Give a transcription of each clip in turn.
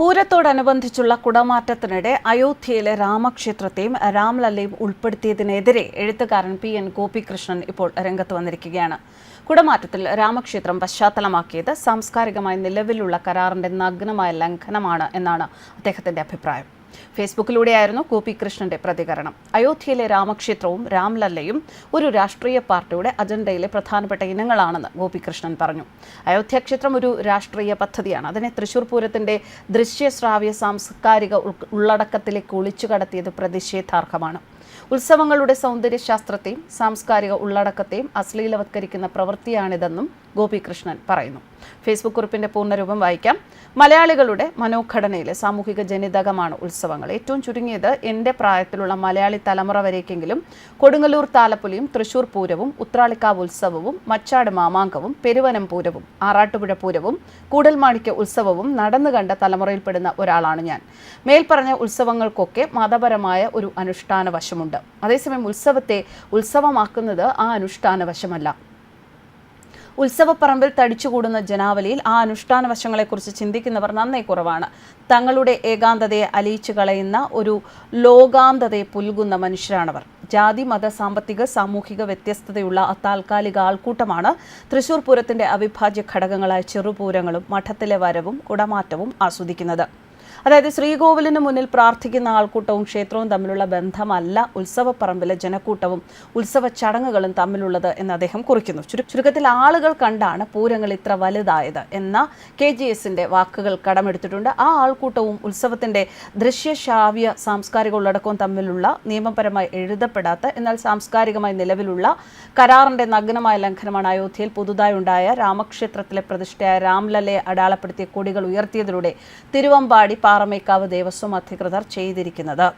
പൂരത്തോടനുബന്ധിച്ചുള്ള കുടമാറ്റത്തിനിടെ അയോധ്യയിലെ രാമക്ഷേത്രത്തെയും രാംലല്ലയും ഉൾപ്പെടുത്തിയതിനെതിരെ എഴുത്തുകാരൻ P N Gopikrishnan ഇപ്പോൾ രംഗത്ത് വന്നിരിക്കുകയാണ്. കുടമാറ്റത്തിൽ രാമക്ഷേത്രം പശ്ചാത്തലമാക്കിയത് സാംസ്കാരികമായി നിലവിലുള്ള കരാറിന്റെ നഗ്നമായ ലംഘനമാണ് എന്നാണ് അദ്ദേഹത്തിന്റെ അഭിപ്രായം. ഫേസ്ബുക്കിലൂടെയായിരുന്നു ഗോപികൃഷ്ണന്റെ പ്രതികരണം. അയോധ്യയിലെ രാമക്ഷേത്രവും രാംലല്ലയും ഒരു രാഷ്ട്രീയ പാർട്ടിയുടെ അജണ്ടയിലെ പ്രധാനപ്പെട്ട ഇനങ്ങളാണെന്ന് ഗോപികൃഷ്ണൻ പറഞ്ഞു. അയോധ്യ ക്ഷേത്രം ഒരു രാഷ്ട്രീയ പദ്ധതിയാണ്. അതിനെ തൃശൂർ പൂരത്തിന്റെ ദൃശ്യശ്രാവ്യ സാംസ്കാരിക ഉള്ളടക്കത്തിലേക്ക് ഒളിച്ചു കടത്തിയത് പ്രതിഷേധാർഹമാണ്. ഉത്സവങ്ങളുടെ സൗന്ദര്യശാസ്ത്രത്തെയും സാംസ്കാരിക ഉള്ളടക്കത്തെയും അശ്ലീലവത്കരിക്കുന്ന പ്രവൃത്തിയാണിതെന്നും ഗോപികൃഷ്ണൻ പറയുന്നു. ഫേസ്ബുക്ക് കുറിപ്പിന്റെ പൂർണരൂപം വായിക്കാം. മലയാളികളുടെ മനോഘടനയിലെ സാമൂഹിക ജനിതകമാണ് ഉത്സവങ്ങൾ. ഏറ്റവും ചുരുങ്ങിയത് എന്റെ പ്രായത്തിലുള്ള മലയാളി തലമുറ വരേക്കെങ്കിലും കൊടുങ്ങല്ലൂർ താലപ്പൊലിയും തൃശൂർ പൂരവും ഉത്രാളിക്കാവ് ഉത്സവവും മച്ചാട് മാമാങ്കവും പെരുവനം പൂരവും ആറാട്ടുപുഴ പൂരവും കൂടൽമാണിക്യ ഉത്സവവും നടന്നു കണ്ട തലമുറയിൽപ്പെടുന്ന ഒരാളാണ് ഞാൻ. മേൽപ്പറഞ്ഞ ഉത്സവങ്ങൾക്കൊക്കെ മതപരമായ ഒരു അനുഷ്ഠാന വശമുണ്ട് അതേസമയം ഉത്സവത്തെ ഉത്സവമാക്കുന്നത് ആ അനുഷ്ഠാന വശമല്ല ഉത്സവപ്പറമ്പിൽ തടിച്ചുകൂടുന്ന ജനാവലിയിൽ ആ അനുഷ്ഠാന വശങ്ങളെക്കുറിച്ച് ചിന്തിക്കുന്നവർ നന്നേ കുറവാണ്. തങ്ങളുടെ ഏകാന്തതയെ അലിയിച്ചു കളയുന്ന ഒരു ലോകാന്തതയെ പുൽകുന്ന മനുഷ്യരാണവർ. ജാതി മത സാമ്പത്തിക സാമൂഹിക വ്യത്യസ്തതയുള്ള താൽക്കാലിക ആൾക്കൂട്ടമാണ് തൃശൂർ പൂരത്തിന്റെ അവിഭാജ്യ ഘടകങ്ങളായ ചെറുപൂരങ്ങളും മഠത്തിലെ വരവും കുടമാറ്റവും ആസ്വദിക്കുന്നത്. അതായത് ശ്രീകോവിലിന് മുന്നിൽ പ്രാർത്ഥിക്കുന്ന ആൾക്കൂട്ടവും ക്ഷേത്രവും തമ്മിലുള്ള ബന്ധമല്ല ഉത്സവപ്പറമ്പിലെ ജനക്കൂട്ടവും ഉത്സവ ചടങ്ങുകളും തമ്മിലുള്ളത് എന്ന് അദ്ദേഹം കുറിക്കുന്നു. ചുരു- ചുരുക്കത്തിൽ ആളുകൾ കണ്ടാണ് പൂരങ്ങൾ ഇത്ര വലുതായത് എന്ന കെ ജി എസിന്റെ വാക്കുകൾ കടമെടുത്തിട്ടുണ്ട്. ആ ആൾക്കൂട്ടവും ഉത്സവത്തിന്റെ ദൃശ്യശ്രാവ്യ സാംസ്കാരിക ഉള്ളടക്കവും തമ്മിലുള്ള നിയമപരമായി എഴുതപ്പെടാത്ത എന്നാൽ സാംസ്കാരികമായി നിലവിലുള്ള കരാറിന്റെ നഗ്നമായ ലംഘനമാണ് അയോധ്യയിൽ പുതുതായി ഉണ്ടായ രാമക്ഷേത്രത്തിലെ പ്രതിഷ്ഠയായ രാംലലയെ അടയാളപ്പെടുത്തിയ കൊടികൾ ഉയർത്തിയതിലൂടെ തിരുവമ്പാടി പാറമേക്കാവ് ദേവസ്വം അധികൃതർ ചെയ്തിരിക്കുന്നത്.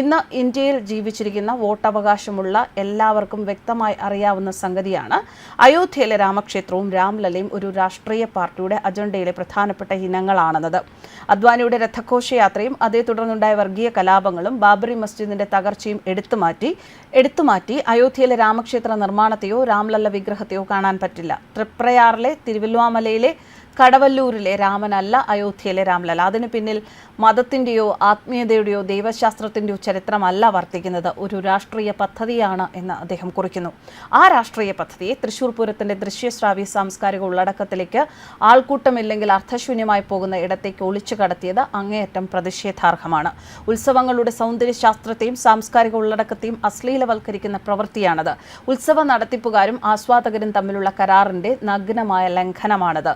ഇന്ന് ഇന്ത്യയിൽ ജീവിച്ചിരിക്കുന്ന വോട്ടവകാശമുള്ള എല്ലാവർക്കും വ്യക്തമായി അറിയാവുന്ന സംഗതിയാണ് അയോധ്യയിലെ രാമക്ഷേത്രവും രാംലലയും ഒരു രാഷ്ട്രീയ പാർട്ടിയുടെ അജണ്ടയിലെ പ്രധാനപ്പെട്ട ഇനങ്ങളാണെന്നത് അദ്വാനിയുടെ രഥഘോഷയാത്രയും അതേ തുടർന്നുണ്ടായ വർഗീയ കലാപങ്ങളും ബാബറി മസ്ജിദിന്റെ തകർച്ചയും എടുത്തുമാറ്റി എടുത്തുമാറ്റി അയോധ്യയിലെ രാമക്ഷേത്ര നിർമ്മാണത്തെയോ രാംലല്ല വിഗ്രഹത്തെയോ കാണാൻ പറ്റില്ല. തൃപ്രയാറിലെ തിരുവല്ലുവാമലയിലെ കടവല്ലൂരിലെ രാമനല്ല അയോധ്യയിലെ രാംലല അതിന് പിന്നിൽ മതത്തിന്റെയോ ആത്മീയതയുടെയോ ദൈവശാസ്ത്രത്തിന്റെയോ ചരിത്രമല്ല വർത്തിക്കുന്നത് ഒരു രാഷ്ട്രീയ പദ്ധതിയാണ് എന്ന് അദ്ദേഹം കുറിക്കുന്നു. ആ രാഷ്ട്രീയ പദ്ധതിയെ തൃശൂർ പൂരത്തിന്റെ ദൃശ്യശ്രാവ്യ സാംസ്കാരിക ഉള്ളടക്കത്തിലേക്ക് ആൾക്കൂട്ടമില്ലെങ്കിൽ അർത്ഥശൂന്യമായി പോകുന്ന ഇടത്തേക്ക് ഒളിച്ചു കടത്തിയത് അങ്ങേയറ്റം പ്രതിഷേധാർഹമാണ്. ഉത്സവങ്ങളുടെ സൗന്ദര്യശാസ്ത്രത്തെയും സാംസ്കാരിക ഉള്ളടക്കത്തെയും അശ്ലീലവൽക്കരിക്കുന്ന പ്രവൃത്തിയാണത്. ഉത്സവ നടത്തിപ്പുകാരും ആസ്വാദകരും തമ്മിലുള്ള കരാറിന്റെ നഗ്നമായ ലംഘനമാണത്.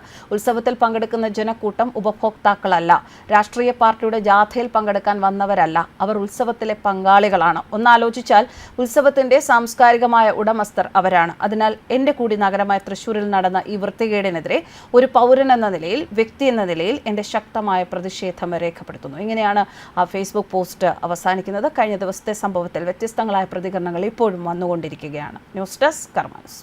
ഉത്സവത്തിൽ പങ്കെടുക്കുന്ന ജനക്കൂട്ടം ഉപഭോക്താക്കളല്ല. രാഷ്ട്രീയ പാർട്ടിയുടെ ജാഥയിൽ പങ്കെടുക്കാൻ വന്നവരല്ല. അവർ ഉത്സവത്തിലെ പങ്കാളികളാണ്. ഒന്നാലോചിച്ചാൽ ഉത്സവത്തിന്റെ സാംസ്കാരികമായ ഉടമസ്ഥർ അവരാണ്. അതിനാൽ എന്റെ കൂടി നഗരമായ തൃശൂരിൽ നടന്ന ഈ വൃത്തികേടിനെതിരെ ഒരു പൗരൻ എന്ന നിലയിൽ വ്യക്തി എന്ന നിലയിൽ എന്റെ ശക്തമായ പ്രതിഷേധം രേഖപ്പെടുത്തുന്നു. ഇങ്ങനെയാണ് ആ ഫേസ്ബുക്ക് പോസ്റ്റ് അവസാനിക്കുന്നത്. കഴിഞ്ഞ ദിവസത്തെ സംഭവത്തിൽ വ്യത്യസ്തങ്ങളായ പ്രതികരണങ്ങൾ ഇപ്പോഴും വന്നുകൊണ്ടിരിക്കുകയാണ്. News desk കർമാനസ്